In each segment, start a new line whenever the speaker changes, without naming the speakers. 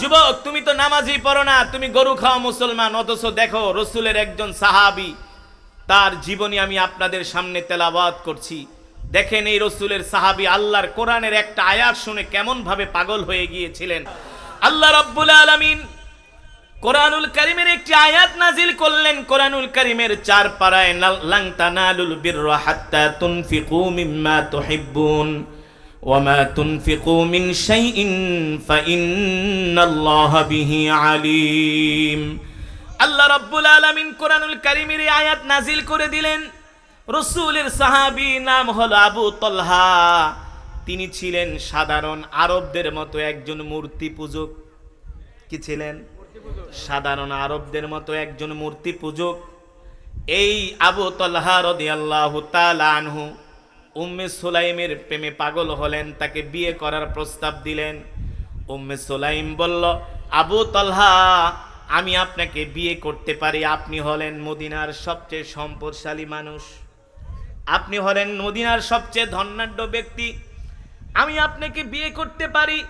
যুবক, তুমি তো নামাজই পড়ো না, তুমি গরু খাওয়া মুসলমান, অথচ দেখো রসুলের একজন সাহাবি, তার জীবনী আমি আপনাদের সামনে তেলাবাদ করছি। দেখেন এই রসুলের সাহাবি আল্লাহর কোরআনের একটা আয়াত শুনে কেমন ভাবে পাগল হয়ে গিয়েছিলেন। আল্লাহ রব্বুল আলামিন কোরআনুল করিমের একটি আয়াত নাজিল করলেন। কোরআনুল করিমের চার পারায় লাল- লাং তানালুল বিররা হাত্তা তুনফিকু মিম্মা তুহিব্বুন। ওয়ামা তুনফিকু মিন শাইইন ফাইন্নাল্লাহা বিহি আলিম আল্লাহ রাব্বুল আলামিন কোরআনুল কারিমের আয়াত নাজিল করে দিলেন। রসুলের সাহাবী নাম হলো আবু তলহা। তিনি ছিলেন সাধারণ আরবদের মতো একজন মূর্তি পূজক। কি ছিলেন? সাধারণ আরবদের মতো একজন মূর্তি পূজক। এই আবু তলহা রদিয়াল্লাহু তাআলা আনহু উম্মে সুলাইমের প্রেমে পাগল হলেন, তাকে বিয়ে করার প্রস্তাব দিলেন। উম্মে সুলাইম বলল, আবু তলহা, আমি আপনাকে বিয়ে করতে পারি। আপনি হলেন মদিনার সবচেয়ে সম্পদশালী মানুষ। আপনি হলেন মদিনার সবচেয়ে ধনাঢ্য ব্যক্তি। আমি আপনাকে বিয়ে করতে পারি,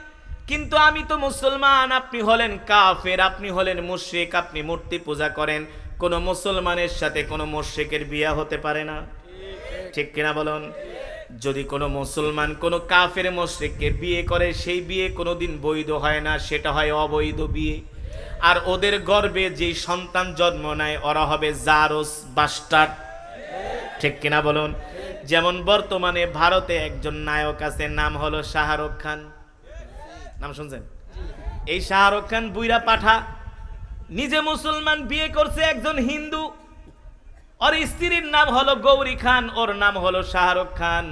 কিন্তু আমি তো মুসলমান। আপনি হলেন কাফের, আপনি হলেন মুশরিক, আপনি মূর্তি পূজা করেন। কোনো মুসলমানের সাথে কোনো মুশরিকের বিয়ে হতে পারে না। ঠিক কিনা বলুন? যদি কোনো মুসলমান কোনো কাফের মুশরিককে বিয়ে করে, সেই বিয়ে কোনোদিন বৈধ হয় না, সেটা হয় অবৈধ বিয়ে। আর ওদের গর্বে যেই সন্তান জন্ম নেয়, ওরা হবে জারস বাস্টার্ড। ঠিক কিনা বলুন? যেমন বর্তমানে ভারতে একজন নায়ক আছে, নাম হলো শাহরুখ খান। নাম শুনছেন? এই শাহরুখ খান বুইরা পাঠা। নিজে মুসলমান বিয়ে করছে একজন হিন্দু। ওর স্ত্রীর নাম হলো গৌরী খান, ওর নাম হলো শাহরুখ খান।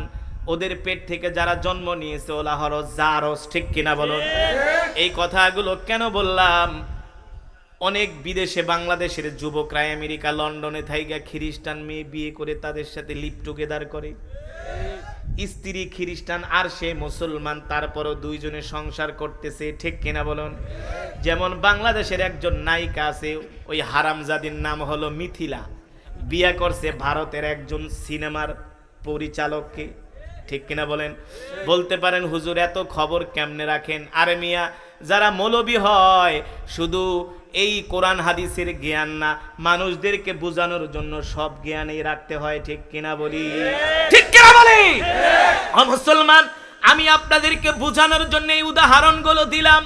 ওদের পেট থেকে যারা জন্ম নিয়েছে, ওলা হলো জারস, ঠিক কিনা বলুন? এই কথাগুলো কেন বললাম? অনেক বিদেশে বাংলাদেশের যুবকরা আমেরিকা, লন্ডনে থাইগা খ্রিস্টান মেয়ে বিয়ে করে তাদের সাথে লিপ টুগেদার করে। স্ত্রী খ্রিস্টান আর সে মুসলমান, তারপরও দুইজনে সংসার করতেছে, ঠিক কিনা বলুন? যেমন বাংলাদেশের একজন নায়িকা আছে, ওই হারামজাদির নাম হলো মিথিলা। বিয়া করছে ভারতের একজন সিনেমার পরিচালককে। ঠিক কিনা বলেন? বলতে পারেন, হুজুর, এত খবর কেমনে রাখেন? আরে মিয়া, যারা মৌলবি হয়, শুধু এই কোরআন হাদিসের জ্ঞান না, মানুষদেরকে বোঝানোর জন্য সব জ্ঞানই রাখতে হয়, ঠিক কিনা বলি? ঠিক কিনা বলি? মুসলমান, আমি আপনাদেরকে বোঝানোর জন্য এই উদাহরণগুলো দিলাম।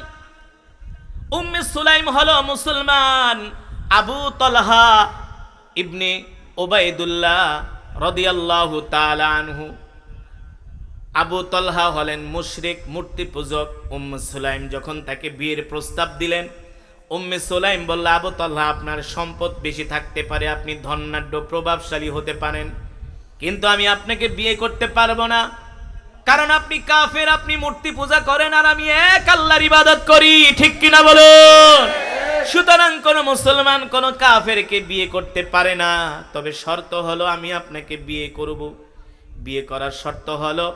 উম্মে সুলাইম হলো মুসলমান, আবু তলহা ইবনে ওবায়দুল্লাহ রদিয়াল্লাহু তাআলা আনহু। আবু তলহা হলেন মুশরিক, মূর্তি পূজক। উম্মে সুলাইম যখন তাকে বিয়ের প্রস্তাব দিলেন, উম্মে সুলাইম বলল, আবু তলহা, আপনার সম্পদ বেশি থাকতে পারে, আপনি ধনাঢ্য প্রভাবশালী হতে পারেন। কিন্তু আমি আপনাকে বিয়ে করতে পারব না। কারণ আপনি কাফের, আপনি মূর্তি পূজা করেন আর আমি এক আল্লাহর ইবাদত করি। ঠিক কিনা বলুন? সুতরাং কোন মুসলমান, কোন কাফেরকে বিয়ে করতে পারে না। তবে শর্ত হলো, আমি আপনাকে বিয়ে করব। বিয়ে করার শর্ত হলো,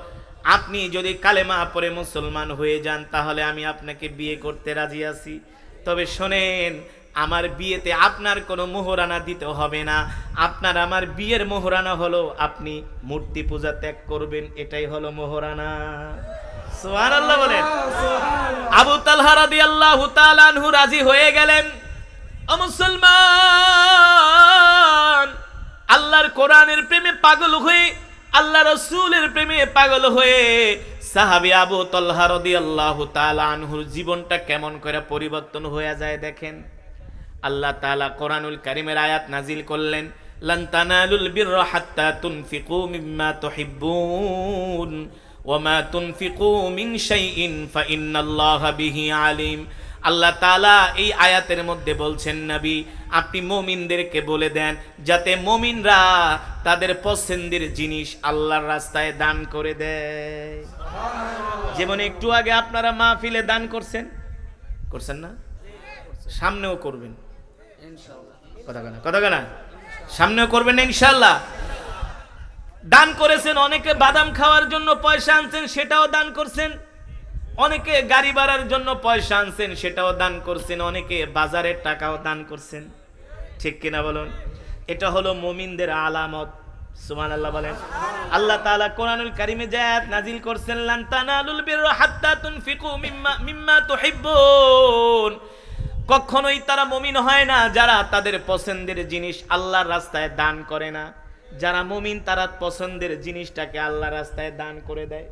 আপনি যদি কালেমা পরে মুসলমান হয়ে যান, তাহলে আমি আপনাকে বিয়ে করতে রাজি আছি। তবে শোনেন, আমার বিয়েতে আপনার কোনো মোহরানা দিতে হবে না। আপনার আমার বিয়ের মোহরানা হলো, আপনি মূর্তি পূজা ত্যাগ করবেন, এটাই হলো মোহরানা। আবু তালহা রাদিয়াল্লাহু তাআলা আনহু রাজি হয়ে গেলেন। ও মুসলমান, আল্লাহর কোরআনের প্রেমে পাগল হয়ে, আল্লাহ রসুলের প্রেমে পাগল হয়ে সাহাবি আবু তল্হা রাদিয়াল্লাহু তাআলা আনহুর জীবনটা কেমন করে পরিবর্তন হয়ে যায় দেখেন। আল্লাহ তাআলা কোরআনুল কারিমের আয়াত নাজিল করলেন, লান বীর হাত্তা তুনফিকু মিম্মা তুহিব্বুন। ওয়ামা তুনফিকু মিন শাইইন ফাইন্নাল্লাহা বিহি আলিম আল্লাহ তাআলা এই আয়াতের মধ্যে বলছেন নবী আপনি মুমিনদেরকে বলে দেন যাতে মুমিনরা তাদের পছন্দের জিনিস আল্লাহর রাস্তায় দান করে দেয়। যেমন একটু আগে আপনারা মাহফিলে দান করছেন? করছেন না? সামনেও করবেন। কথা কেনা কথা কেনা সামনেও করবেন ইনশাল্লাহ দান করেছেন, অনেকে বাদাম খাওয়ার জন্য পয়সা আনছেন, সেটাও দান করছেন। অনেকে গাড়ি ভাড়ার জন্য পয়সা আনছেন, সেটাও দান করছেন। অনেকে বাজারের টাকাও দান করছেন। ঠিক কিনা বলুন? এটা হলো মুমিনদের আলামত। সুমান আল্লাহ বলেন। আল্লাহ তাআলা কোরআনুল কারিমে জায়াত নাজিল করছেন, লান তানালুল বিররা হাত্তা তুনফিকু মিম্মা মিম্মা তুহিব্বুন। কখনোই তারা মমিন হয় না যারা তাদের পছন্দের জিনিস আল্লাহর রাস্তায় দান করে না। যারা মমিন, তারা পছন্দের জিনিসটাকে আল্লাহর রাস্তায় দান করে দেয়।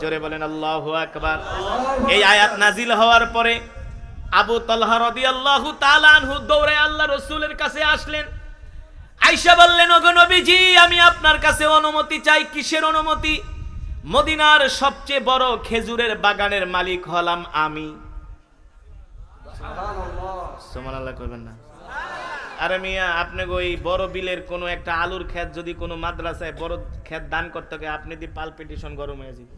জোরে বলেন, আল্লাহ আকবার। এই আয়াত নাজিল হওয়ার পরে আবু তলহা রাদিয়াল্লাহু তাআলা আনহু দৌড়ে আল্লাহ রসুলের কাছে আসলেন। আইসা বললেন, ওগো নবীজি, আমি আপনার কাছে অনুমতি চাই। কিসের অনুমতি? মদিনার সবচেয়ে বড় খেজুরের বাগানের মালিক হলাম আমি। সোমান আল্লাহ করবেন না। আরে মিয়া আপনি ওই বড় বিলের কোনো একটা আলুর ক্ষেত যদি কোনো মাদ্রাসায় বড় ক্ষেত দান করতে হয়, আপনি দি পালপিটিশন গরম হয়ে যাবে।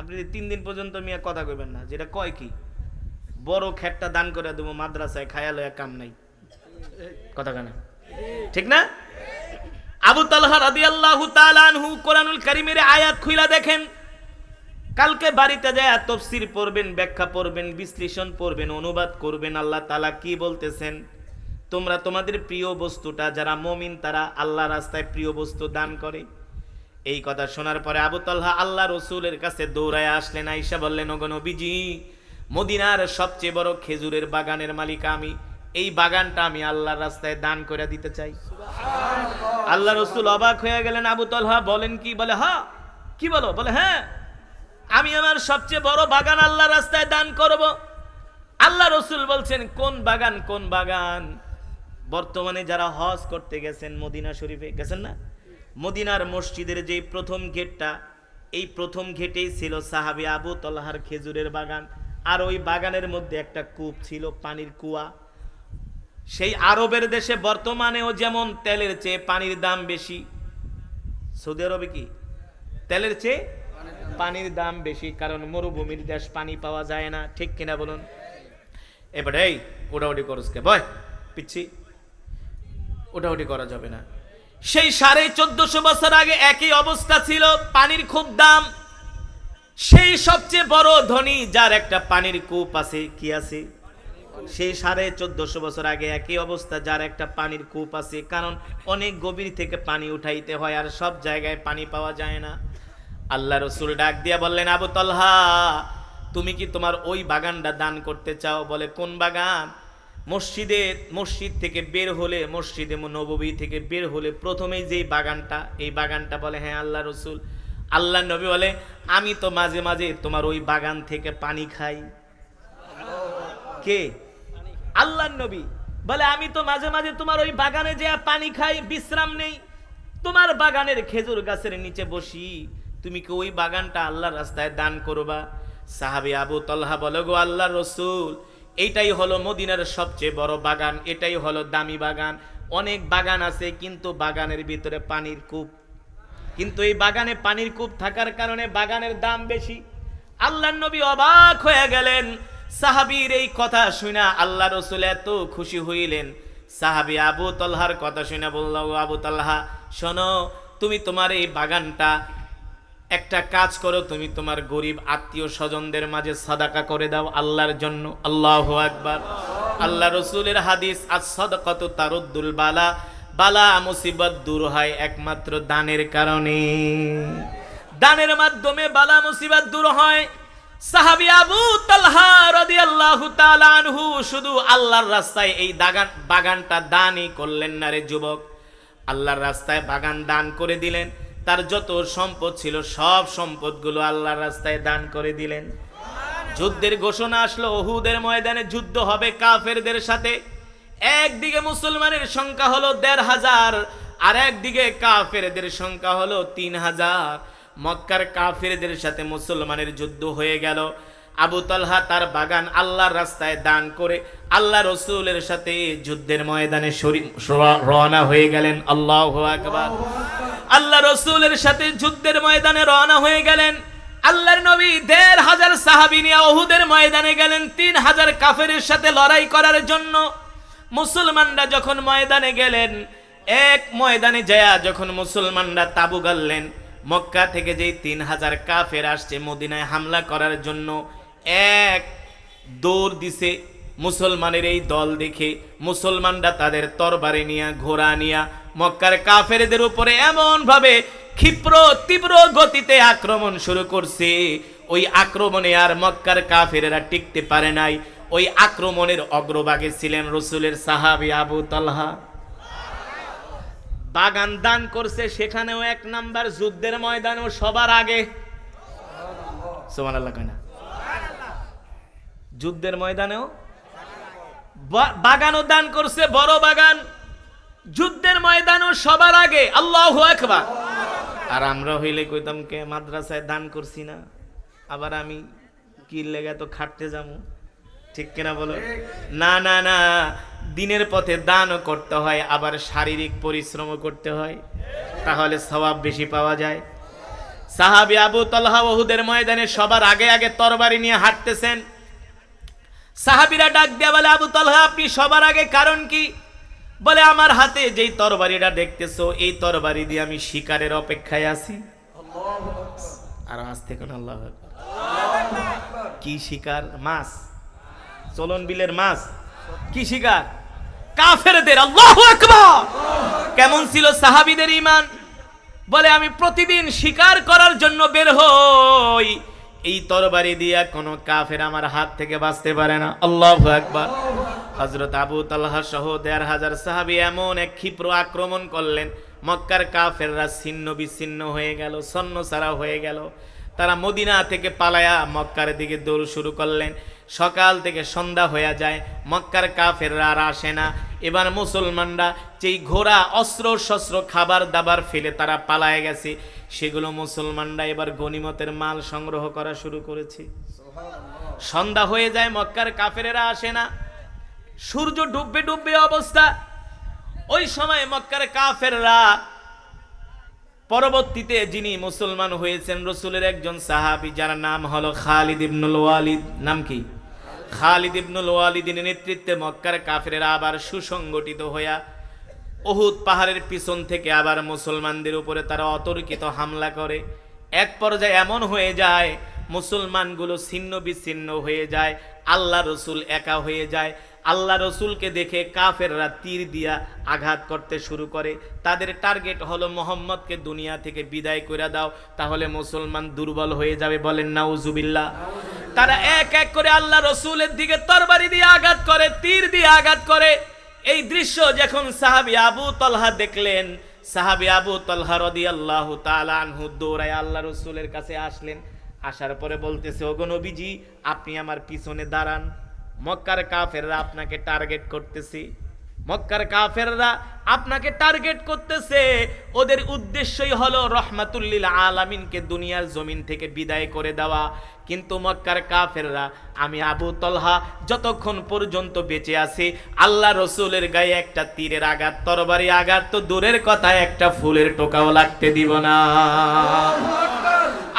আপনি তিন দিন পর্যন্ত মিয়া কথা কইবেন না, যেটা কয় কি? বড় ক্ষেতটা দান করে দেবো, মাদ্রাসায় খায়াল হয়ে কাম নাই। কথা কেন ঠিক না? আবু তালহা রাদিয়াল্লাহু তাআলা আনহু কোরআনুল কারীমের আয়াত খুইলা দেখেন। কালকে বাড়িতে যায় তফসির পড়বেন, ব্যাখ্যা পড়বেন, বিশ্লেষণ পড়বেন, অনুবাদ করবেন, আল্লাহ তাআলা কি বলতেছেন? তোমরা তোমাদের প্রিয় বস্তুটা যারা মমিন তারা আল্লাহ রাস্তায় প্রিয় বস্তু দান করে। এই কথা শোনার পরে আবু তালহা আল্লাহ রসুলের কাছে দৌড়ায় আসলেন আইসা বললেন ওগো নবীজি মদিনার সবচেয়ে বড় খেজুরের বাগানের মালিক আমি। এই বাগানটা আমি আল্লাহর রাস্তায় দান করে দিতে চাই। আল্লাহ রসুল অবাক হয়ে গেলেন আবু তলহা বলেন কি? বলে হ্যাঁ কি বলো? বলে হ্যাঁ আমি আমার সবচেয়ে বড় বাগান আল্লাহ রাস্তায় দান করব। আল্লাহ রসুল বলছেন কোন বাগান কোন বাগান? বর্তমানে যারা হজ করতে গেছেন মদিনা শরীফে, গেছেন না? মদিনার মসজিদের যে প্রথম গেটটা, এই প্রথম গেটেই ছিল সাহাবি আবু তলহার খেজুরের বাগান। আর ওই বাগানের মধ্যে একটা কূপ ছিল, পানির কুয়া। সেই আরবের দেশে বর্তমানেও যেমন তেলের চেয়ে পানির দাম বেশি, সৌদি আরবে কি? তেলের চেয়ে পানির দাম বেশি, কারণ মরুভূমির দেশ পানি পাওয়া যায় না, ঠিক কিনা বলুন? এবারে এই ওটাউটি করসকে বয়, পিচ্ছি। ওটাউটি করা যাবে না। সেই সাড়ে চোদ্দশো বছর আগে একই অবস্থা ছিল, পানির খুব দাম। সেই সবচেয়ে বড় ধনী যার একটা পানির কূপ আছে, কি আছে? সেই সাড়ে চোদ্দশো বছর আগে একই অবস্থা, যার একটা পানির কূপ আছে। কারণ অনেক গভীর থেকে পানি উঠাইতে হয় আর সব জায়গায় পানি পাওয়া যায় না। আল্লাহ রসুল ডাক দিয়া বললেন, আবু তলহা, তুমি কি তোমার ওই বাগানটা দান করতে চাও? বলে, কোন বাগান? মসজিদে, মসজিদ থেকে বের হলে, মসজিদে নববী থেকে বের হলে প্রথমেই যেই বাগানটা, এই বাগানটা বলে হ্যাঁ আল্লাহ রসুল। আল্লাহ নবী বলে, আমি তো মাঝে মাঝে তোমার ওই বাগান থেকে পানি খাই। কে? আল্লাহ নবী বলে, আমি তো মাঝে মাঝে তোমার ওই বাগানে যে পানি খাই, বিশ্রাম নেই। তোমার বাগানের খেজুর গাছের নিচে বসি। তুমি কি ওই বাগানটা আল্লাহর রাস্তায় দান করবা? সাহাবি আবু তলহা বলে, গো আল্লাহ রসুল এইটাই হলো মদিনার সবচেয়ে বড় বাগান, এটাই হলো দামি বাগান। অনেক বাগান আছে, কিন্তু বাগানের ভিতরে পানির কূপ। কিন্তু এই বাগানে পানির কূপ থাকার কারণে বাগানের দাম বেশি। আল্লাহ নবী অবাক হয়ে গেলেন। সাহাবীর এই কথা শুনে আল্লাহ রসুল এত খুশি হইলেন। সাহাবি আবু তলহার কথা শুনে বলল, "ও আবু তলহা, শোনো, তুমি তোমার এই বাগানটা একটা কাজ করো, তুমি তোমার গরিব আত্মীয় স্বজনদের মাঝে সাদাকা করে দাও আল্লাহর জন্য। আল্লাহ আকবার। আল্লাহ রসুলের হাদিস আজ সদকত তারুদ্দুল বালা। বালা মুসিবত দূর হয় একমাত্র দানের কারণে। দানের মাধ্যমে বালা মুসিবত দূর হয়। সাহাবি আবু তালহা রাদিয়াল্লাহু আনহু শুধু আল্লাহর রাস্তায় এই দাগান, বাগানটা দানই করলেন না রে যুবক। আল্লাহর রাস্তায় বাগান দান করে দিলেন। তার যত সম্পদ ছিল, সব সম্পদগুলো আল্লাহর রাস্তায় দান করে দিলেন। যুদ্ধের ঘোষণা আসলো ওহুদের ময়দানে যুদ্ধ হবে কাফেরদের সাথে। একদিকে মুসলমানের সংখ্যা হলো দেড় হাজার, আর একদিকে কাফেরদের সংখ্যা হলো তিন হাজার। মক্কার কাফেরদের সাথে মুসলমানের যুদ্ধ হয়ে গেল। আবু তালহা তার বাগান আল্লাহর রাস্তায় দান করে আল্লাহ রসুলের সাথে যুদ্ধের ময়দানে রওনা হয়ে গেলেন। আল্লাহ আকবার। আল্লাহ রসুলের সাথে যুদ্ধের ময়দানে রওনা হয়ে গেলেন। আল্লাহর নবী দেড় হাজার সাহাবি নিয়ে ওহুদের ময়দানে গেলেন। তিন হাজার কাফের সাথে লড়াই করার জন্য। মুসলমানরা যখন ময়দানে গেলেন, এক ময়দানে যায় যখন মুসলমানরা তাবু গাললেন, মক্কা থেকে যেই তিন হাজার কাফের আসছে, মদিনায় হামলা করার জন্য এক দৌড় দিছে মুসলমানের এই দল দেখে। মুসলমানরা তাদের তরবারে নিয়া, ঘোড়া নিয়া মক্কার কাফেরদের উপরে এমন ভাবে ক্ষিপ্র, তীব্র গতিতে আক্রমণ শুরু করছে। ওই আক্রমণে আর মক্কার কাফেরেরা টিকতে পারে নাই। ওই আক্রমণের অগ্রভাগে ছিলেন রসুলের সাহাবি আবু তালহা। বাগান দান করছে, সেখানেও এক নাম্বার যুদ্ধের ময়দানেও সবার আগে। সোমান আল্লাহ না? যুদ্ধের ময়দানেও? বাগানও দান করছে, বড় বাগান। যুদ্ধের ময়দানও সবার আগে, আল্লাহ একবার আর আমরা হইলে কইতাম, কে মাদ্রাসায় দান করছি না, আবার আমি কি লেগে তো খাটতে যাব? ঠিক কিনা বলো? না না না, দিনের পথে দানও করতে হয়, আবার শারীরিক পরিশ্রমও করতে হয়, তাহলে সওয়াব বেশি পাওয়া যায়। সাহাবি আবু তলহা ওহুদের ময়দানে সবার আগে আগে তরবারি নিয়ে হাঁটতেছেন। সাহাবিরা ডাক দেয়া বলে, আবু তলহা, আপনি সবার আগে কারণ কি? বলে, আমার হাতে যেই তরবারিটা দেখতেছো, এই তরবারি দিয়ে আমি শিকারের অপেক্ষায় আছি। আর আজ থেকে আল্লাহ কি শিকার? মাছ। চলন বিলের মাছ। কি শিকার? কাফেরদের। আল্লাহ কেমন ছিল সাহাবিদের ইমান বলে, আমি প্রতিদিন শিকার করার জন্য বের হই। এই তরবারি দিয়া কোনো কাফের আমার হাত থেকে বাঁচতে পারে না। আল্লাহ একবার হজরত আবু তালহা সহ দেড় হাজার সাহাবি এমন এক ক্ষিপ্র আক্রমণ করলেন। মক্কার কাফেররা ছিন্ন বিচ্ছিন্ন হয়ে গেল সন্ন সারা হয়ে গেল। তারা মদিনা থেকে পালায়া মক্কার দিকে দৌড় শুরু করলেন। সকাল থেকে সন্ধ্যা হয়ে যায়। মক্কার কাফেররা আর আসে না। এবার মুসলমানরা যেই ঘোড়া, অস্ত্র, শস্ত্র, খাবার, দাবার ফেলে তারা পালায় গেছে, সেগুলো মুসলমানরা এবার গনিমতের মাল সংগ্রহ করা শুরু করেছে। সন্ধ্যা হয়ে যায়, মক্কার কাফেরেরা আসে না। সূর্য ডুববে ডুববে অবস্থা। ওই সময় মক্কার কাফেররা পরবর্তীতে যিনি মুসলমান হয়েছেন, রসুলের একজন সাহাবি, যার নাম হলো খালিদ ইবনুল ওয়ালিদ, নাম কি? খালিদ ইবনুল ওয়ালিদিনের নেতৃত্বে মক্কার কাফেরেরা আবার সুসংগঠিত হইয়া ওহুদ পাহাড়ের পিছন থেকে আবার মুসলমানদের উপরে তারা অতর্কিত হামলা করে। এক পর্যায়ে এমন হয়ে যায়, মুসলমানগুলো ছিন্ন বিচ্ছিন্ন হয়ে যায়, আল্লাহ রসুল একা হয়ে যায়। আল্লাহ রসুলকে দেখে কাফেররা তীর দিয়া আঘাত করতে শুরু করে। তাদের টার্গেট হলো, মোহাম্মদকে দুনিয়া থেকে বিদায় করে দাও, তাহলে মুসলমান দুর্বল হয়ে যাবে। বলেন, নাউজুবিল্লাহ। তারা এক এক করে আল্লাহ রসুলের দিকে তরবারি দিয়ে আঘাত করে, তীর দিয়ে আঘাত করে। এই দৃশ্য যখন সাহাবি আবু তলহা দেখলেন, সাহাবি আবু তলহা রদি আল্লাহ আনহু দৌড়ায় আল্লাহ রসুলের কাছে আসলেন। আসার পরে বলতেছে, ওগো নবীজি, আপনি আমার পিছনে দাঁড়ান। মক্কার কাফেররা আপনাকে টার্গেট করতেছে। মক্কার কাফেররা আপনাকে টার্গেট করতেছে, ওদের উদ্দেশ্যই হলো রহমাতুল্লিল আলামিনকে দুনিয়ার জমিন থেকে বিদায় করে দেওয়া। কিন্তু মক্কার কাফেররা, আমি আবু তলহা যতক্ষণ পর্যন্ত বেঁচে আছি, আল্লাহ রসুলের গায়ে একটা তীরের আঘাত, তরবারি আঘাত, তো দূরের কথা একটা ফুলের টোকাও লাগতে দিব না।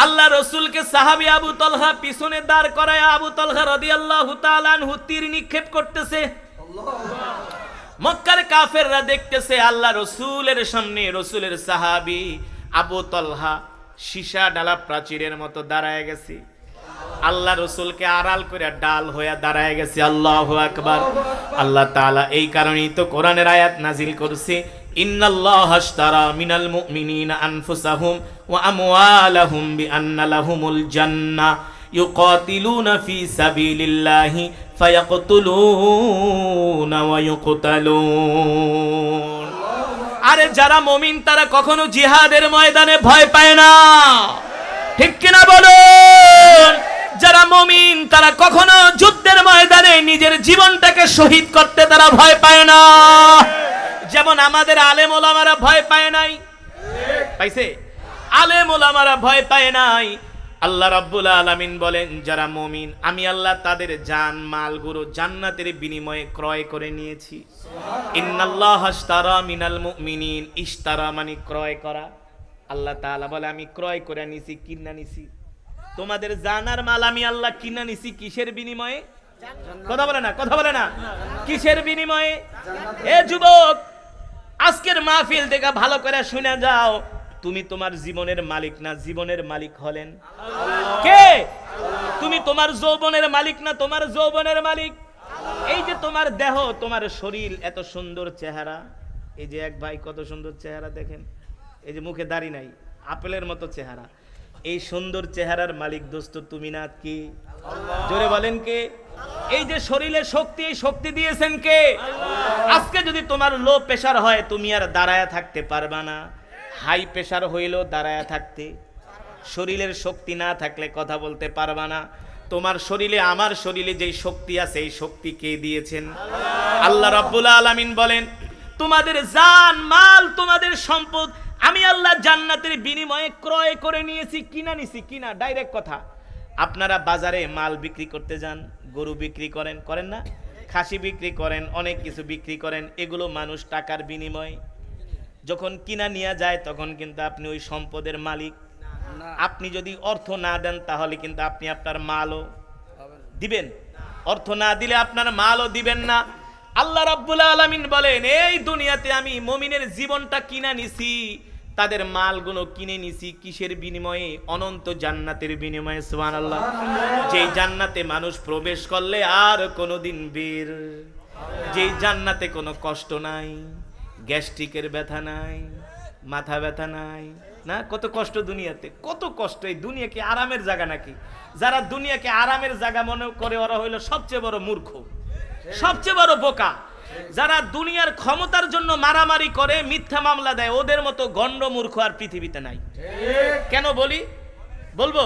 আল্লাহ রসুলকে সাহাবি আবু তলহা পিছনে দাঁড় করায় আবু তলহা রদি আল্লাহ তীর নিক্ষেপ করতেছে। মক্কার কাফেররা দেখতেছে আল্লাহ রসুলের সামনে, রসুলের সাহাবি আবু তলহা সীসা ডালা প্রাচীরের মতো দাঁড়ায় গেছে। আল্লাহ রসুলকে আড়াল করে ডাল হয়ে দাঁড়ায় গেছে। আল্লাহ আকবার। আল্লাহ তাআলা এই কারণেই তো কোরআনের আয়াত নাজিল করছে। ইন্নাল্লাহ মিনাল আনফুসাহুম ওয়া আমওয়ালাহুম বিআন্না লাহুমুল জান্নাহ। يقاتلون في سبيل الله فيقتلون ويقتلون আরে যারা মমিন তারা কখনো জিহাদের ময়দানে ভয় পায় না ঠিক কিনা বলুন যারা মমিন তারা কখনো যুদ্ধের ময়দানে নিজের জীবনটাকে শহীদ করতে তারা ভয় পায় না যেমন আমাদের আলেম ওলামারা ভয় পায় নাই পাইছে আলেম ওলামারা ভয় পায় নাই আল্লাহ রাব্বুল আলামিন বলেন যারা মমিন আমি আল্লাহ তাদের জান মালগুলো জান্নাতের বিনিময়ে ক্রয় করে নিয়েছি। ইন্নাল্লাহ আশতারা মিনাল মুমিনিন ইশতারা মানে ক্রয় করা। আল্লাহ তাআলা বলে আমি ক্রয় করে নিছি কিনা নিছি। তোমাদের জানার মাল আমি আল্লাহ কিনা নিছি কিসের বিনিময়ে? কথা বলে না কথা বলে না। কিসের বিনিময়ে? এ যুবক আজকের মাহফিল থেকে ভালো করে শুনে যাও। তুমি তোমার জীবনের মালিক না জীবনের মালিক হলেন। কে? তুমি তোমার যৌবনের মালিক না তোমার যৌবনের মালিক। এই যে তোমার দেহ তোমার শরীর এত সুন্দর চেহারা। এই যে এক ভাই কত সুন্দর চেহারা দেখেন। এই যে মুখে দাড়ি নাই আপেলের মতো চেহারা। এই সুন্দর চেহারার মালিক দোস্ত তুমি না কি? জোরে বলেন কে? এই যে শরীরে শক্তি এই শক্তি দিয়েছেন কে? আজকে যদি তোমার লো প্রেশার হয় তুমি আর দাঁড়ায় থাকতে পারবা না। হাই প্রেশার হইলেও দাঁড়ায়া থাকতে, শরীরের শক্তি না থাকলে কথা বলতে পারবা না। তোমার শরীরে, আমার শরীরে যেই শক্তি আছে, এই শক্তি কে দিয়েছেন? আল্লাহ রাব্বুল আলামিন বলেন, তোমাদের জান, মাল, তোমাদের সম্পদ আমি আল্লাহ জান্নাতের বিনিময়ে ক্রয় করে নিয়েছি, কিনা নিছি, কিনা ডাইরেক্ট কথা। আপনারা বাজারে মাল বিক্রি করতে যান, গরু বিক্রি করেন করেন না? খাসি বিক্রি করেন, অনেক কিছু বিক্রি করেন, এগুলো মানুষ টাকার বিনিময়ে যখন কিনা নিয়ে যায় তখন কিন্তু আপনি ওই সম্পদের মালিক। আপনি যদি অর্থ না দেন তাহলে কিন্তু আপনি আপনার মালও দিবেন। অর্থ না দিলে আপনার মালও দিবেন না। আল্লাহ রাব্বুল আলামিন বলেন এই দুনিয়াতে আমি মমিনের জীবনটা কিনা নিছি তাদের মালগুলো কিনে নিছি কিসের বিনিময়ে? অনন্ত জান্নাতের বিনিময়ে সুবহানাল্লাহ। যেই জান্নাতে মানুষ প্রবেশ করলে আর কোনোদিন বের। যেই জান্নাতে কোনো কষ্ট নাই। গ্যাস্ট্রিকের ব্যথা নাই, মাথা ব্যথা নাই, না? কত কষ্ট দুনিয়াতে, কত কষ্ট এই দুনিয়াকে আরামের জায়গা নাকি? যারা দুনিয়াকে আরামের জায়গা মনে করে ওরা হইল সবচেয়ে বড় মূর্খ, সবচেয়ে বড় বোকা। যারা দুনিয়ার ক্ষমতার জন্য মারামারি করে, মিথ্যা মামলা দেয়, ওদের মতো গণ্ড মূর্খ আর পৃথিবীতে নাই। কেন বলি? বলব?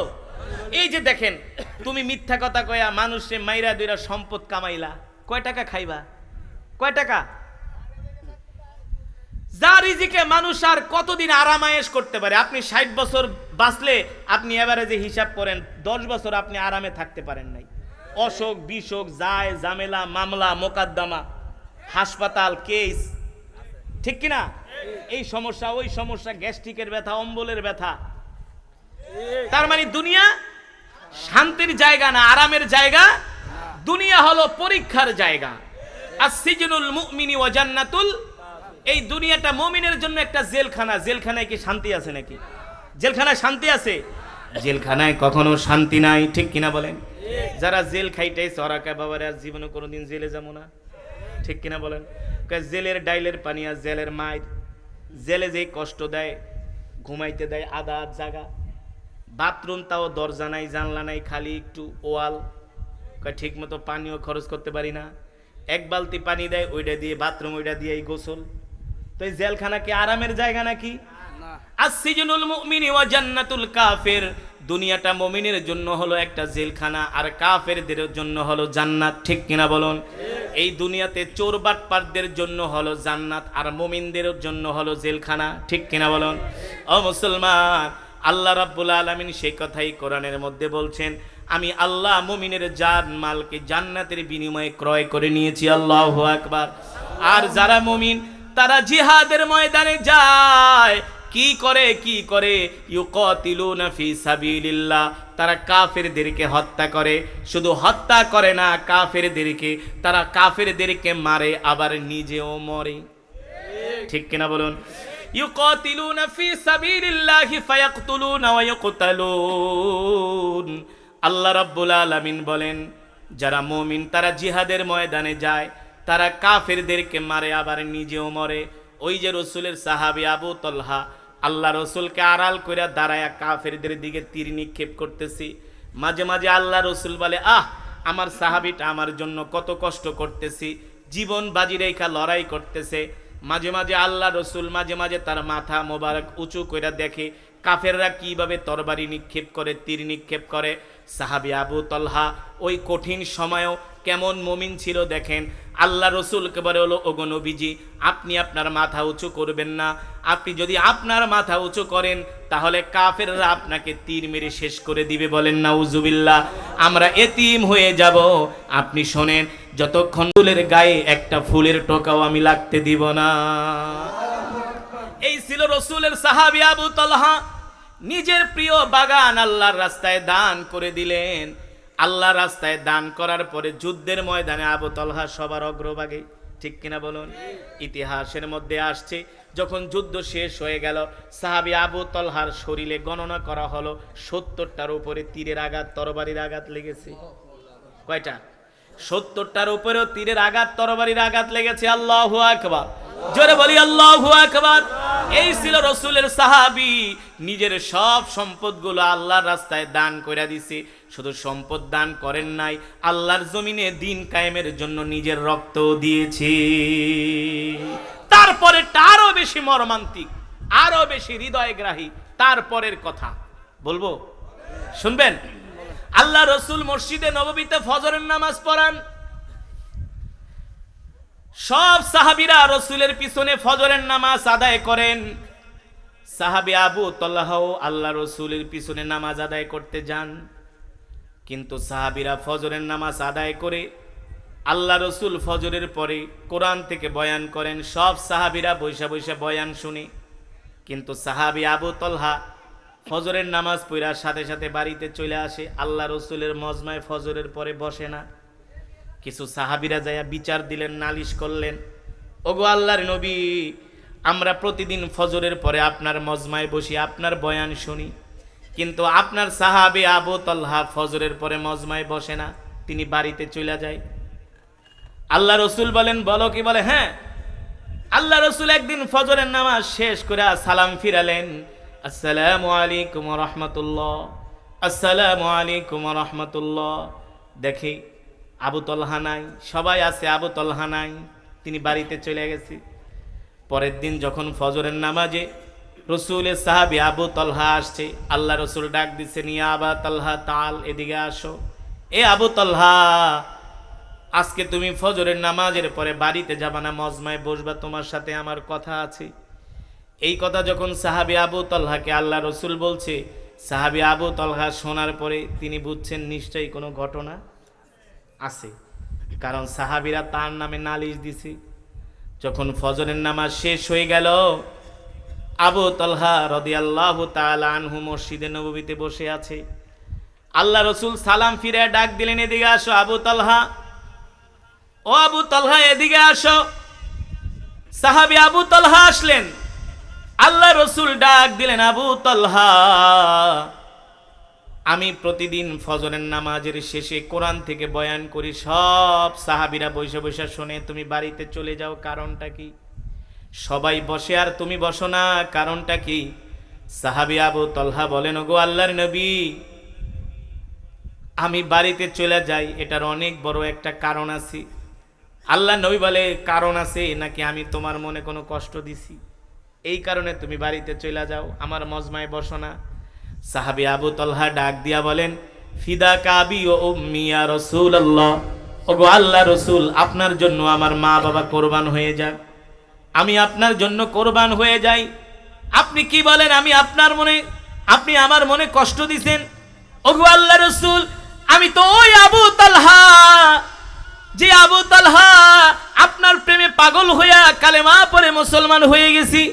এই যে দেখেন, তুমি মিথ্যা কথা কয়া মানুষে মাইরা দুইরা সম্পদ কামাইলা, কয় টাকা খাইবা? কয় টাকা? যা রিজিকে মানুষ আর কতদিন আরামায়েশ করতে পারে, আপনি ষাট বছর বাঁচলে আপনি এবারে যে হিসাব করেন, দশ বছর আপনি আরামে থাকতে পারেন নাই। অসুখ, বিসুখ, যায়, ঝামেলা, মামলা, মোকদ্দমা, হাসপাতাল কেস ঠিক কিনা? এই সমস্যা, ওই সমস্যা, গ্যাস্ট্রিকের ব্যথা, অম্বলের ব্যথা। তার মানে দুনিয়া শান্তির জায়গা না, আরামের জায়গা? দুনিয়া হলো পরীক্ষার জায়গা। আর সিজনুল মুমিনি ওয়া জান্নাতুল এই দুনিয়াটা মুমিনের জন্য একটা জেলখানা। জেলখানায় কি শান্তি আছে নাকি? জেলখানায় শান্তি আছে? জেলখানায় কখনো শান্তি নাই, ঠিক কিনা বলেন? যারা জেল খাইটাই সরাকা বাবার আর জীবনে কোনোদিন জেলে যাব না। ঠিক কিনা বলেন? জেলের ডাইলের পানি আর জেলের মায়ের জেলে যে কষ্ট দেয়, ঘুমাইতে দেয় আধা আধ জাগা বাথরুম তাও দরজা নাই, জানলা নাই, খালি একটু ওয়াল। ঠিক মতো পানিও খরচ করতে পারি না। এক বালতি পানি দেয়, ওইটা দিয়ে, বাথরুম ওইটা দিয়ে এই গোসল। তো এই জেলখানা কি আরামের জায়গা নাকি? আসিজনুল মুমিনি ওয়া জান্নাতুল কাফির। দুনিয়াটা মুমিনের জন্য হলো একটা জেলখানা আর কাফেরদের জন্য হলো জান্নাত ঠিক কিনা বলুন? এই দুনিয়াতে চোর বাটপারদের জন্য হলো জান্নাত আর মুমিনদের জন্য হলো জেলখানা ঠিক কিনা বলুন? ও মুসলমান আল্লাহ রাব্বুল আলামিন সেই কথাই কোরআনের মধ্যে বলছেন আমি আল্লাহ মুমিনের জান মালকে জান্নাতের বিনিময়ে ক্রয় করে নিয়েছি আল্লাহু আকবার। আর যারা মুমিন তারা জিহাদের ময়দানে যায়। কি করে কি করে? ইউকাতিলুনা ফি সাবিলিল্লাহ। তারা কাফেরদেরকে হত্যা করে। শুধু হত্যা করে না, কাফেরদেরকে, তারা কাফেরদেরকে মারে, আবার নিজেও মরে। ঠিক কিনা বলুন? ইউকাতিলুনা ফি সাবিলিল্লাহি ফায়াকতুলুনা ওয়া ইউকতালুন। আল্লাহ রাব্বুল আলামিন বলেন, যারা মুমিন, তারা জিহাদের ময়দানে যায়। তারা কাফেরদেরকে মারে, আবার নিজেও মরে। ওই যে রসুলের সাহাবী আবু তলহা, আল্লাহ রসুলকে আড়াল করে দাঁড়ায়া কাফেরদের দিকে তীর নিক্ষেপ করতেছি। মাঝে মাঝে আল্লাহ রসুল বলে, আহ, আমার সাহাবিটা আমার জন্য কত কষ্ট করতেছি, জীবন বাজি রেখা লড়াই করতেছে। মাঝে মাঝে আল্লাহ রসুল মাঝে মাঝে তার মাথা মোবারক উঁচু করে দেখে কাফেররা কীভাবে তরবারি নিক্ষেপ করে, তীর নিক্ষেপ করে? সাহাবি আবু তলহা ওই কঠিন সময়েও কেমন মমিন ছিল দেখেন। আল্লাহ রসুলকে বলে হলো, ওগো নবীজি, আপনি আপনার মাথা উঁচু করবেন না। আপনি যদি আপনার মাথা উঁচু করেন, তাহলে কাফেররা আপনাকে তীর মেরে শেষ করে দিবে বলেন না উজুবিল্লাহ আমরা এতিম হয়ে যাব। আপনি শোনেন, যতক্ষণ ফুলের গায়ে একটা ফুলের টোকাও আমি লাগতে দিব না। রসুলের সাহাবি আবু তলহা নিজের প্রিয় বাগান আল্লাহর রাস্তায় দান করে দিলেন। আল্লাহ রাস্তায় দান করার পরে যুদ্ধের ময়দানে আবু তলহা সবার অগ্রভাগে, ঠিক কিনা বলুন? ইতিহাসের মধ্যে আসছে, যখন যুদ্ধ শেষ হয়ে গেল, সাহাবি আবু তলহার শরীরে গণনা করা হলো, সত্তরটার উপরে তীরের আঘাত, তরবারির আঘাত লেগেছে। কয়টা? সত্তরটার উপরেও তীরের আঘাত, তরবারির আঘাত লেগেছে। আল্লাহ আকবার। জোরে বলি, আল্লাহু আকবার। এই ছিল রসুলের সাহাবি। নিজের সব সম্পদগুলো আল্লাহর রাস্তায় দান করে দিছে। শুধু সম্পদ দান করেন নাই, আল্লাহর জমিনে দিন কায়েমের জন্য নিজের রক্ত দিয়েছে। তারপরে আরও বেশি মর্মান্তিক, আরও বেশি হৃদয়গ্রাহী, তারপরের কথা। বলব? শুনবেন? আল্লাহ রসুল মসজিদে নববীতে ফজরের নামাজ পড়ান। সব সাহাবিরা রসুলের পিছনে ফজরের নামাজ আদায় করেন। সাহাবি আবু তল্লাহ আল্লাহ রসুলের পিছনে নামাজ আদায় করতে যান। কিন্তু সাহাবিরা ফজরের নামাজ আদায় করে আল্লাহ রসুল ফজরের পরে কোরআন থেকে বয়ান করেন। সব সাহাবিরা বৈশা বৈশা বয়ান শুনে। কিন্তু সাহাবি আবু তলহা ফজরের নামাজ পড়ার সাথে সাথে বাড়িতে চলে আসে। আল্লাহ রসুলের মজমায় ফজরের পরে বসে না। কিছু সাহাবিরা যাইয়া বিচার দিলেন, নালিশ করলেন, ওগো আল্লাহর নবী, আমরা প্রতিদিন ফজরের পরে আপনার মজমায় বসি, আপনার বয়ান শুনি। কিন্তু আপনার সাহাবে আবু তল্হা ফজরের পরে মজমায় বসে না, তিনি বাড়িতে চলে যায়। আল্লাহ রসুল বলেন, বলো কি বলে? হ্যাঁ আল্লাহ রসুল একদিন ফজরের নামাজ শেষ করে সালাম ফিরালেন। আসসালামু আলাইকুম রহমতুল্লাহ। আসসালামু আলাইকুম রহমতুল্লাহ। দেখি, আবু তলহা নাই, সবাই আছে আবু তলহা নাই, তিনি বাড়িতে চলে গেছে। পরের দিন যখন ফজরের নামাজে রসুলের সাহাবি আবু তলহা আসছে, আল্লাহ রসুল ডাক দিচ্ছে নিয়ে আবা তলহা, তাল, এদিকে আসো। এ আবু তলহা, আজকে তুমি ফজরের নামাজের পরে বাড়িতে যাবা না, মজমায় বসবা, তোমার সাথে আমার কথা আছে। এই কথা যখন সাহাবি আবু তলহাকে আল্লাহ রসুল বলছে, সাহাবি আবু তলহা শোনার পরে তিনি বুঝছেন নিশ্চয়ই কোনো ঘটনা আছে। কারণ সাহাবিরা তার নামে নালিশ দিছে, যখন ফজরের নামাজ শেষ হয়ে গেল, আবু তলহা রদি আল্লাহ আনহু মসজিদে নবীতে বসে আছে। আল্লাহ রসুল সালাম ফিরে ডাক দিলেন, এদিকে আসো আবু তলহা। ও আবু তলহা, এদিকে আসো। সাহাবি আবু তলহা আসলেন। আল্লাহ রসুল ডাক দিলেন, আবু তলহা, আমি প্রতিদিন ফজরের নামাজের শেষে কোরআন থেকে বয়ান করি, সব সাহাবিরা বসে বসে শুনে, তুমি বাড়িতে চলে যাও, কারণটা কি? সবাই বসে, আর তুমি বসো না, কারণটা কি? সাহাবি আবু তলহা বলেন গো আল্লাহর নবী, আমি বাড়িতে চলে যাই, এটার অনেক বড় একটা কারণ আছে। আল্লাহ নবী বলে, কারণ আছে নাকি আমি তোমার মনে কোনো কষ্ট দিছি? এই কারণে তুমি বাড়িতে চলে যাও, আমার মজমায় বসো না। সাহাবি আবু তলহা ডাক দিয়া বলেন, ফিদা কাবি ও মিয়া রসুল আল্লাহ ওগো আল্লাহ রসুল, আপনার জন্য আমার মা বাবা কোরবান হয়ে যাক। আমি আপনার জন্য কোরবান হয়ে যাই। আপনি কি বলেন, আমি আপনার মনে, আপনি আমার মনে কষ্ট দিছেন? ওগো আল্লাহ রসুল, আমি তো ওই আবু তালহা, যে আবু তালহা আপনার প্রেমে পাগল হইয়া কালেমা পরে মুসলমান হয়ে গেছি।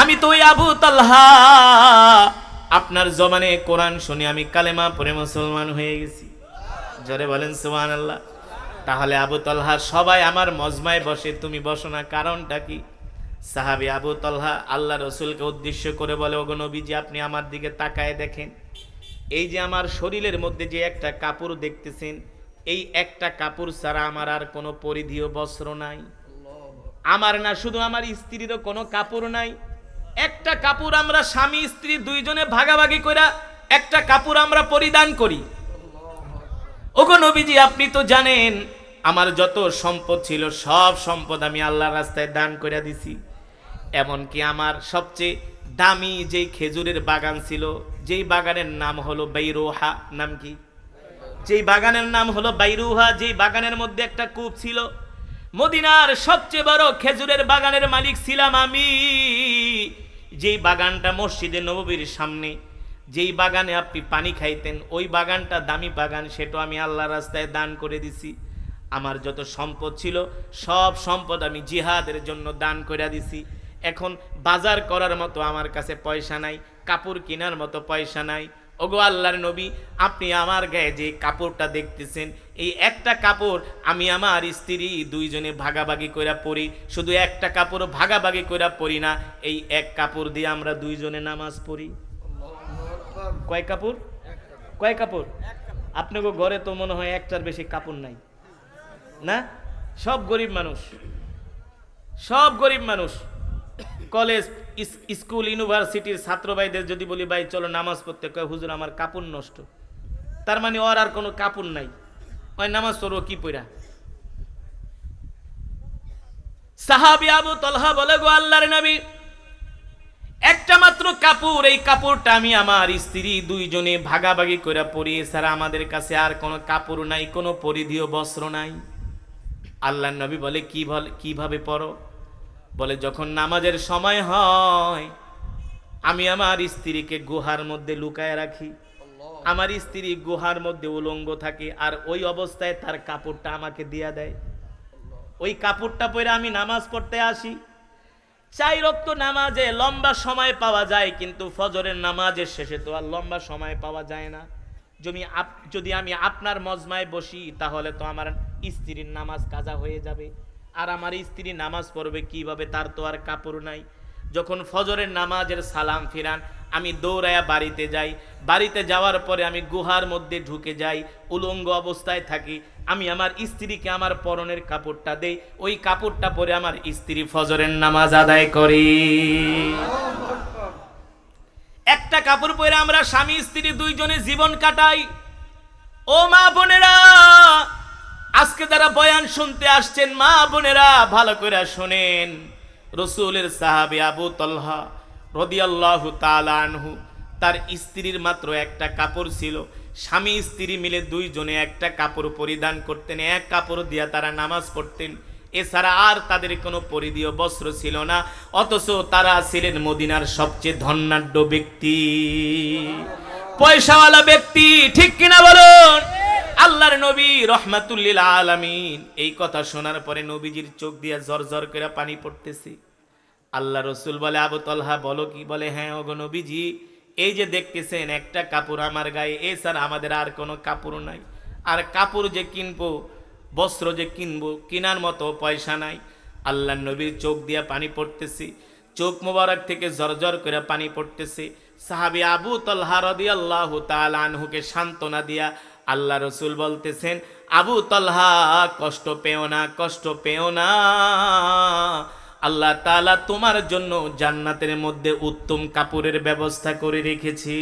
আমি তো আবু তালহা। আপনার জমানে কোরআন শুনে আমি কালেমা পরে মুসলমান হয়ে গেছি। জোরে বলেন সুবহান আল্লাহ তাহলে আবু তলহা সবাই আমার মজমায় বসে, তুমি বসো না, কারণটা কি? সাহাবি আবু তলহা আল্লাহ রসুলকে উদ্দেশ্য করে বলে, ওগো নবীজি, আপনি আমার দিকে তাকায় দেখেন। এই যে আমার শরীরের মধ্যে যে একটা কাপড় দেখতেছেন, এই একটা কাপড় ছাড়া আমার আর কোনো পরিধীয় বস্ত্র নাই। আমার না শুধু আমার স্ত্রীরও কোনো কাপড় নাই একটা কাপড় আমরা স্বামী, স্ত্রী দুইজনে ভাগাভাগি করে একটা কাপড় আমরা পরিধান করি। ওগো নবীজি, আপনি তো জানেন, আমার যত সম্পদ ছিল, সব সম্পদ আমি আল্লাহর রাস্তায় দান করে দিছি। এমনকি আমার সবচেয়ে দামি যেই খেজুরের বাগান ছিল, যেই বাগানের নাম হলো বাইরোহা, নাম কি? যেই বাগানের নাম হলো বাইরুহা, যেই বাগানের মধ্যে একটা কূপ ছিল, মদিনার সবচেয়ে বড় খেজুরের বাগানের মালিক ছিলাম আমি। যেই বাগানটা মসজিদে নববীর সামনে, যেই বাগানে আপনি পানি খাইতেন, ওই বাগানটা দামি বাগান, সেটা আমি আল্লাহ রাস্তায় দান করে দিছি। আমার যত সম্পদ ছিল, সব সম্পদ আমি জিহাদের জন্য দান করে দিছি। এখন বাজার করার মতো আমার কাছে পয়সা নাই, কাপড় কেনার মতো পয়সা নাই ওগো আল্লাহর নবী, আপনি আমার গায়ে যে কাপড়টা দেখতেছেন, এই একটা কাপড় আমি আমার স্ত্রী দুইজনে ভাগাভাগি কইরা পরি, শুধু একটা কাপড় ভাগাভাগি কইরা পরি না, এই এক কাপড় দিয়ে আমরা দুইজনে নামাজ পড়ি। কয় কাপড়? কয় কাপড়? আপনাকে ঘরে তো মনে হয় একটার বেশি কাপড় নাই। না? সব গরিব মানুষ। সব গরিব মানুষ। কলেজ স্কুল, ইউনিভার্সিটির ছাত্র ভাইদের যদি বলি, ভাই, চলো নামাজ পড়তে। কয়, হুজুর, আমার কাপড় নষ্ট। তার মানে ওর আর কোনো কাপড় নাই। ওই নামাজ পড়ব কি পইরা সাহাবি আবু তলহা বলে, গো আল্লাহর নবী, একটা মাত্র কাপড়, এই কাপড়টা আমি আমার স্ত্রী দুইজনে ভাগাভাগি করে পরি। এছাড়া আমাদের কাছে আর কোনো কাপড় নাই, কোনো পরিধীয় বস্ত্র নাই। আল্লাহ নবী বলে, কি বল, কীভাবে পড়ো? বলে যখন নামাজের সময় হয় আমি আমার স্ত্রীকে গুহার মধ্যে লুকায় রাখি। আমার স্ত্রী গুহার মধ্যে উলঙ্গ থাকে আর ওই অবস্থায় তার কাপড়টা আমাকে দিয়া দেয়। ওই কাপড়টা পরে আমি নামাজ পড়তে আসি। চাই রক্ত নামাজে লম্বা সময় পাওয়া যায় কিন্তু ফজরের নামাজের শেষে তো আর লম্বা সময় পাওয়া যায় না। যদি যদি আমি আপনার মজমায় বসি তাহলে তো আমার স্ত্রীর নামাজ কাজা হয়ে যাবে। আর আমার স্ত্রী নামাজ পড়বে কীভাবে? তার তো আর কাপড় নাই। যখন ফজরের নামাজের সালাম ফিরান, আমি দৌড়ায়া বাড়িতে যাই। বাড়িতে যাওয়ার পরে আমি গুহার মধ্যে ঢুকে যাই, উলঙ্গ অবস্থায় থাকি। আমি আমার স্ত্রীকে আমার পরনের কাপড়টা দেই। ওই কাপড়টা পরে আমার স্ত্রী ফজরের নামাজ আদায় করি। একটা কাপড় পরে আমরা স্বামী স্ত্রী দুইজনে জীবন কাটাই। ও মা বোনেরা আজকে যারা বয়ান শুনতে আসছেন, মা বোনেরা, ভালো করে শোনেন। রসুলের সাহাবি আবু তলহা রদিয়াল্লাহু তাআলা আনহু, তার স্ত্রীর মাত্র একটা কাপড় ছিল। স্বামী স্ত্রী মিলে দুইজনে একটা কাপড় পরিধান করতেন, এক কাপড় দিয়া তারা নামাজ পড়তেন। এছাড়া আর তাদের কোনো পরিধীয় বস্ত্র ছিল না, অথচ তারা ছিলেন মদিনার সবচেয়ে ধন্যাঢ্য ব্যক্তি। পয়সাওয়ালা ব্যক্তি, ঠিক কিনা বলুন? আল্লাহর নবী রহমাতুল্লিল আলামিন। এই কথা শোনার পরে নবীজির চোখ দিয়ে জর করে পানি পড়তেছে। আল্লাহ রসুল বলে, আবু তলহা, বলো কি? বলে হ্যাঁ ওগো নবীজি, এই যে দেখতেছেন একটা কাপড় আমার গায়ে, এছাড়া আমাদের আর কোনো কাপড় নাই। আর কাপড় যে কিনবো, বস্ত্র যে কিনবো, কেনার মতো পয়সা নাই। আল্লাহ নবীর চোখ দিয়ে পানি পড়তেছে। চোখ মোবারক থেকে জর্জর করে পানি পড়তেছে। সাহাবি আবু তলহা রদি আল্লাহ আনহুকে সান্ত্বনা দিয়া আল্লাহ রসুল বলতেছেন, আবু তলহা, কষ্ট পেও না, কষ্ট পেও না। আল্লাহ তাআলা তোমার জন্য জান্নাতের মধ্যে উত্তম কাপড়ের ব্যবস্থা করে রেখেছি।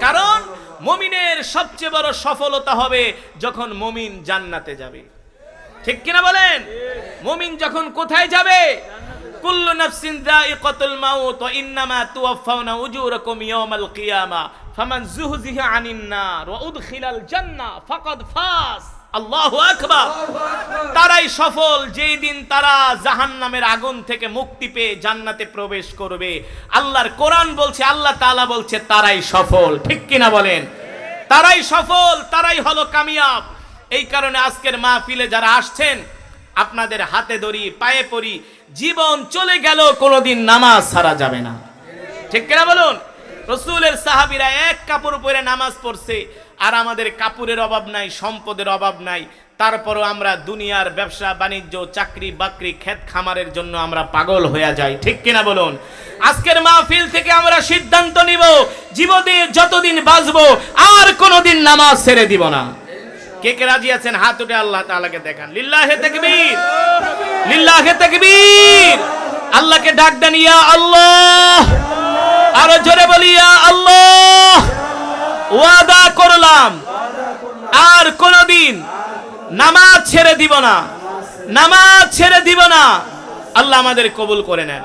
কারণ মমিনের সবচেয়ে বড় সফলতা হবে যখন মমিন জান্নাতে যাবে। ঠিক কিনা বলেন? মুমিন যখন কোথায় যাবে? ইন্নামা কিয়ামা ফামান তারাই সফল, যেই দিন তারা জাহান্নামের আগুন থেকে মুক্তি পেয়ে জান্নাতে প্রবেশ করবে। আল্লাহর কোরআন বলছে, আল্লাহ তাআলা বলছে, তারাই সফল। ঠিক কিনা বলেন? তারাই সফল, তারাই হলো কামিয়াব। এই কারণে আজকের মাহফিলে যারা আসছেন, আপনাদের হাতে ধরি, পায়ে পড়ি জীবন চলে গেল, কোনোদিন নামাজ ছাড়া যাবে না। ঠিক কিনা বলুন? রসুলের সাহাবিরা এক কাপড় পরে নামাজ পড়ছে, আর আমাদের কাপড়ের অভাব নাই, সম্পদের অভাব নাই। তারপরও আমরা দুনিয়ার ব্যবসা, বাণিজ্য, চাকরি, বাকরি, ক্ষেত খামারের জন্য আমরা পাগল হয়ে যাই। ঠিক কিনা বলুন? আজকের মাহফিল থেকে আমরা সিদ্ধান্ত নিব, জীবনে যতদিন বাঁচবো, আর কোনোদিন নামাজ ছেড়ে দিব না। কে কে রাজি আছেন? হাত উঠে আল্লাহ তাআলাকে দেখান। লিল্লাহে তাকবীর। লিল্লাহে তাকবীর। আল্লাহকে ডাক দেন, ইয়া আল্লাহ। আরও জোরে বলি, ইয়া আল্লাহ। ওয়াদা করলাম। আর কোনদিন নামাজ ছেড়ে দিব না। নামাজ ছেড়ে দিব না। আল্লাহ আমাদের কবুল করে নেন।